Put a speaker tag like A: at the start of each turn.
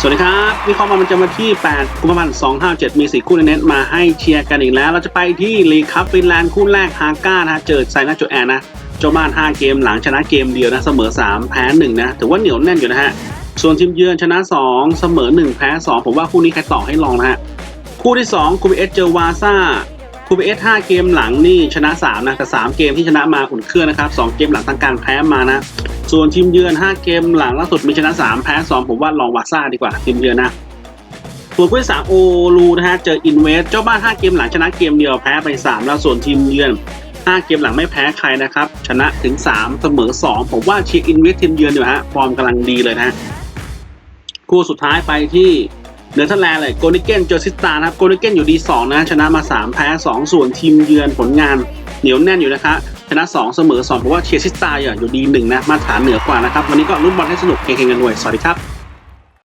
A: สวัสดีครับวิเคราะห์มามันจะมาที่ 8 กุมภาพันธ์ 257 มี 4 คู่ในเน็ตมาให้เชียร์กันอีกแล้ว เราจะไปที่ลีคัพฟินแลนด์คู่แรกฮาก้านะฮะเจอไซน่าโจแอนนะเจ้าบ้าน 5 เกมหลังชนะเกมเดียวนะ เสมอ 3 แพ้1นะถือว่าเหนียวแน่นอยู่นะฮะ ส่วนทีมเยือนชนะ 2 เสมอ 1 แพ้ 2 ผมว่าคู่นี้ใครต่อให้ลองนะฮะ คู่ที่ 2 คูเบเอสเจอวาซ่าคูเบเอส5เกมหลังนี่ชนะ 3 นะแต่3เกมที่ชนะมาอุ่นเครื่องนะครับ2เกมหลังทางการแพ้มานะ ส่วนทีมเยือน 5 เกมหลังล่าสุดมีชนะ 3 แพ้ 2 ผมว่าลองวาซ่าดีกว่าทีมเยือนนะส่วนคู่ที่สามโอลูนะฮะเจออินเวสเจ้าบ้าน 5 เกมหลังชนะเกมเดียวแพ้ไป 3 แล้วส่วนทีมเยือน 5 เกมหลังไม่แพ้ใครนะครับ ชนะถึง 3 เสมอ 2 ผมว่าเชียร์อินเวสทีมเยือนอยู่ฮะฟอร์มกำลังดีเลยนะฮะคู่สุดท้ายไปที่เนเธอร์แลนด์เลยโกนิเกนเจอซิสตานะครับโกนิเกนอยู่ดี2นะชนะมา 3 แพ้ 2 ส่วนทีมเยือนผลงานเหนียวแน่นอยู่นะครับ ชนะ2เสมอ2ผมว่าเชียร์ซิสตาอยู่ดีหนึ่งนะมาตรฐานเหนือกว่านะครับ วันนี้ก็รุ่นบอลให้สนุกเฮงๆกันหน่วยสวัสดีครับ